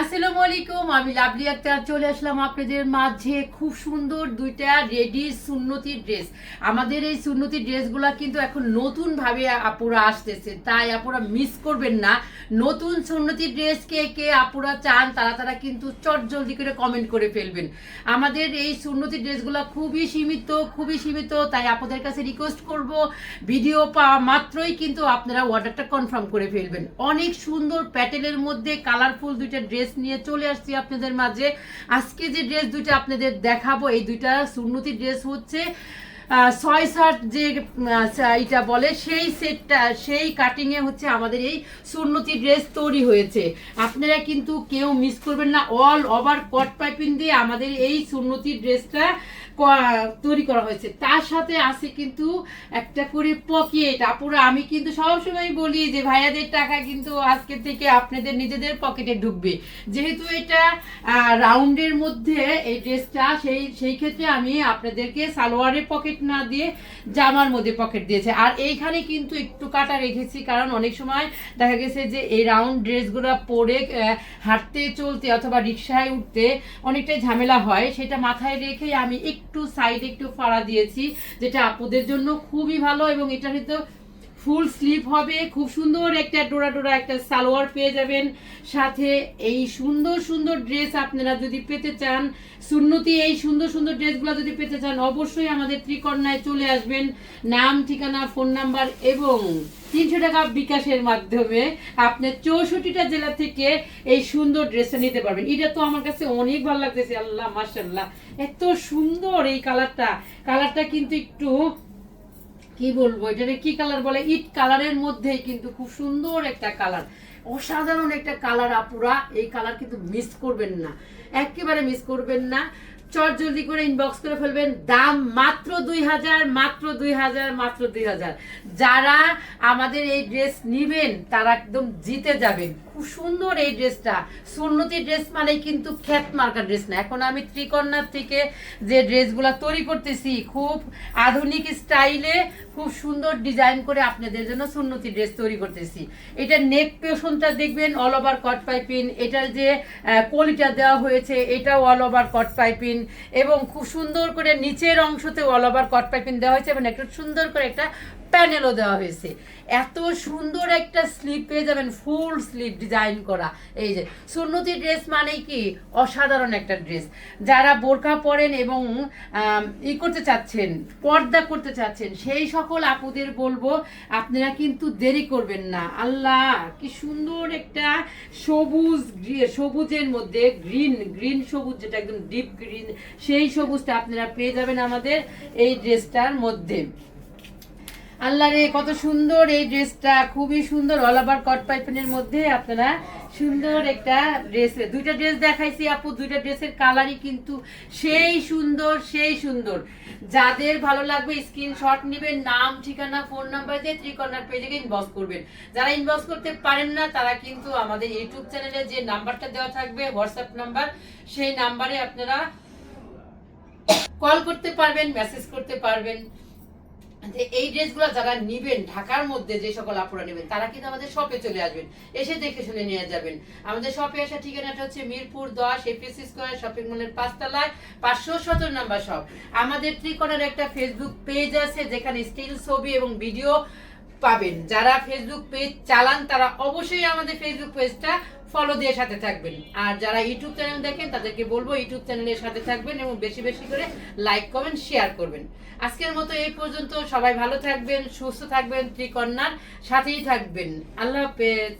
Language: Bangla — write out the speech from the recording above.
আসসালামু আলাইকুম, আমি লাভলি আক্তার। চলে আসলাম আপনাদের মাঝে খুব সুন্দর দুইটা রেডি সুন্নতি ড্রেস। আমাদের এই সুন্নতি ড্রেসগুলো কিন্তু এখন নতুন ভাবে আপুরা আসতেছে, তাই আপুরা মিস করবেন না। নতুন সুন্নতি ড্রেস কে কে আপুরা চান, তারা তারা কিন্তু চট জলদি করে কমেন্ট করে ফেলবেন। আমাদের এই সুন্নতি ড্রেসগুলো খুবই সীমিত খুবই সীমিত, তাই আপনাদের কাছে রিকোয়েস্ট করব ভিডিও পাওয়া মাত্রই কিন্তু আপনারা অর্ডারটা কনফার্ম করে ফেলবেন। অনেক সুন্দর প্যাটেলের মধ্যে কালারফুল দুইটা ড্রেস নিয়ে চলে আসছি আপনাদের মাঝে। আজকে যে ড্রেস দুইটা আপনাদের দেখাবো, এই দুইটা সুন্নতি ড্রেস হচ্ছে ছয় শার্ট যে এটা বলে, সেই সেটটা, সেই কাটিংয়ে হচ্ছে আমাদের এই সুন্নতি ড্রেস তৈরি হয়েছে। আপনারা কিন্তু কেউ মিস করবেন না অল ওভার কট পাইপিং দিয়ে আমাদের এই সুন্নতি ড্রেসটা তৈরি করা হয়েছে। তার সাথে আছে কিন্তু একটা করে পকেট আপুরা, আমি কিন্তু সবসময় বলি যে ভাইয়াদের টাকা কিন্তু আজকে থেকে আপনাদের নিজেদের পকেটে ঢুকবে। যেহেতু এটা রাউন্ডের মধ্যে এই ড্রেসটা সেই সেই ক্ষেত্রে আমি আপনাদেরকে সালোয়ারের পকেট না দিয়ে জামার মধ্যে পকেট দিয়েছে। আর এইখানে কিন্তু একটু কাটা রেখেছি, কারণ অনেক সময় দেখা গেছে যে এই রাউন্ড ড্রেসগুলো পরে হাঁটতে, চলতে অথবা রিক্সায় উঠতে অনেকটাই ঝামেলা হয়। সেটা মাথায় রেখে আমি একটু সাইডে একটু ফাড়া দিয়েছি যেটা আপুদের জন্য খুবই ভালো এবং এটা কিন্তু ফুল স্লিভ হবে, খুব সুন্দর একটা ডোরা ডোরা একটা সালোয়ার পেয়ে যাবেন। সাথে এই সুন্দর সুন্দর ড্রেস আপনারা যদি পেতে চান, সুন্নতি এই সুন্দর সুন্দর ড্রেসগুলো যদি পেতে চান, অবশ্যই আমাদের ত্রিকন্যায় চলে আসবেন। নাম, ঠিকানা, ফোন নাম্বার এবং তিনশো টাকা বিকাশের মাধ্যমে আপনি চৌষট্টিটা জেলা থেকে এই সুন্দর ড্রেসটা নিতে পারবেন। এটা তো আমার কাছে অনেক ভালো লাগতেছে, আল্লাহ মাসাল্লাহ এত সুন্দর এই কালারটা। কালারটা কিন্তু একটু কি বলব, এটাকে কি কালার বলে? ইট কালারের মধ্যে কিন্তু খুব সুন্দর একটা কালার অসাধারণ একটা কালার আপুরা, এই কালার কিন্তু মিস করবেন না। একেবারে মিস করবেন না। চট জলদি করে ইনবক্স করে ফেলবেন। দাম মাত্র দুই হাজার, মাত্র দুই হাজার, মাত্র দুই হাজার। যারা আমাদের এই ড্রেস নিবেন, তারা একদম জিতে যাবেন। খুব সুন্দর এই ড্রেসটা সুন্নতি ড্রেস মানেই কিন্তু খ্যাত মার্কা ড্রেস না। এখন আমি ত্রিকন্যার থেকে যে ড্রেসগুলো তৈরি করতেছি, খুব আধুনিক স্টাইলে খুব সুন্দর ডিজাইন করে আপনাদের জন্য সুন্নতি ড্রেস তৈরি করতেছি। এটা নেক পেশনটা দেখবেন অল ওভার কট পাইপিন এটার যে কলিটা দেওয়া হয়েছে, এটাও অল ওভার কট পাইপিন এবং খুব সুন্দর করে নিচের অংশতে অল ওভার কট পাইপিন দেওয়া হয়েছে এবং একটা সুন্দর করে একটা প্যানেলও দেওয়া হয়েছে। এত সুন্দর একটা স্লিপ পেয়ে যাবেন ফুল স্লিপ ডিজাইন করা। এই যে, সুন্নতি ড্রেস মানেই কি? অসাধারণ একটা ড্রেস যারা বোরকা পরেন এবং ই করতে চাচ্ছেন, পর্দা করতে চাচ্ছেন, সেই সকল আপুদের বলব, আপনারা কিন্তু দেরি করবেন না। আল্লাহ, কি সুন্দর একটা সবুজ সবুজের মধ্যে গ্রিন গ্রিন সবুজ, যেটা একদম ডিপ গ্রিন সেই সবুজটা আপনারা পেয়ে যাবেন আমাদের এই ড্রেসটার মধ্যে। আল্লাহ রে, কত সুন্দর এই ড্রেসটা, খুবই সুন্দর অল ওভার কট পাইপেনের মধ্যে আপনারা সুন্দর একটা ড্রেস দুইটা ড্রেস দেখাইছি আপু, দুইটা ড্রেসের কালারই কিন্তু সেই সুন্দর সেই সুন্দর। যাদের ভালো লাগবে স্ক্রিনশট নেবেন, নাম, ঠিকানা ফোন নাম্বার দিয়ে ত্রিকর্ণার পেজে ইনবক্স করবেন। যারা ইনবক্স করতে পারেন না, তারা কিন্তু আমাদের ইউটিউব চ্যানেলে যে নাম্বারটা দেওয়া থাকবে হোয়াটসঅ্যাপ নাম্বার সেই নাম্বারে আপনারা কল করতে পারবেন মেসেজ করতে পারবেন। যে এই ড্রেসগুলো যারা নিবেন, ঢাকার মধ্যে যে সকল আপুরা নেবেন, তারা কিন্তু আমাদের শপে চলে আসবেন। এসে দেখে শুনে নিয়ে যাবেন। আমাদের শপে আসা ঠিকানাটা হচ্ছে মিরপুর দশ এপিএসি স্কোয়ার শপিং মলের পাঁচতলায়, পাঁচশো সতেরো নাম্বার শপ আমাদের ত্রিকোণের একটা ফেসবুক পেজ আছে, যেখানে স্টিল ছবি এবং ভিডিও পাবেন। যারা ফেসবুক পেজ চালান, তারা অবশ্যই আমাদের ফেসবুক পেজটা ফলো দিয়ে সাথে থাকবেন। আর যারা ইউটিউব চ্যানেল দেখেন, তাদেরকে বলব ইউটিউব চ্যানেলের সাথে থাকবেন এবং বেশি বেশি করে লাইক কমেন্ট শেয়ার করবেন। আজকের মতো এই পর্যন্ত সবাই ভালো থাকবেন, সুস্থ থাকবেন ত্রিকন্যার সাথেই থাকবেন। আল্লাহ হাফেজ।